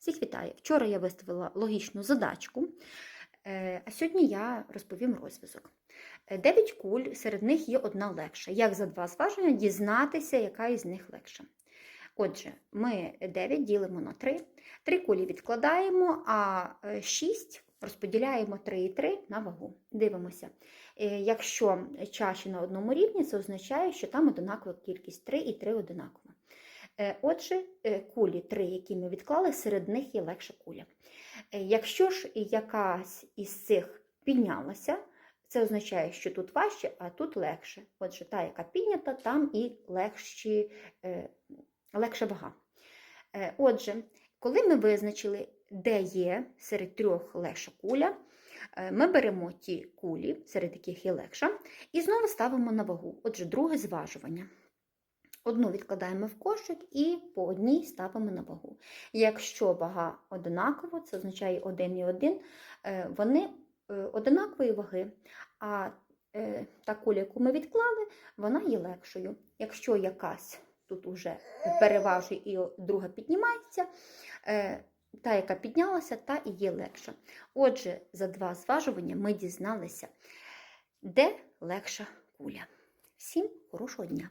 Всіх вітаю! Вчора я виставила логічну задачку, е, а сьогодні я розповім розв'язок. Е, Дев'ять куль, серед них є одна легша. Як за два зваження дізнатися, яка із них легша? Отже, ми 9 ділимо на 3, 3 кулі відкладаємо, а 6 розподіляємо 3 і 3 на вагу. Дивимося. Е, Якщо чаші на одному рівні, це означає, що там одинакова кількість 3 і 3 одинакова. Е, Отже, е, кулі 3, які ми відклали, серед них є легша куля. Е, Якщо ж якась із цих піднялася, це означає, що тут важче, а тут легше. Отже, та, яка піднята, там і легші, легша вага. Отже, коли ми визначили, де є серед трьох легша куля, ми беремо ті кулі, серед яких є легша, і знову ставимо на вагу. Отже, друге зважування. Одну відкладаємо в кошик і по одній ставимо на вагу. Якщо вага одинакова, це означає 1 і 1, вони е, одинакової ваги, а е, та куля, яку ми відклали, вона є легшою. Якщо якась тут уже переважує і друга піднімається, е, та, яка піднялася, та і є легша. Отже, за два зважування ми дізналися, де легша куля. Всім хорошого дня!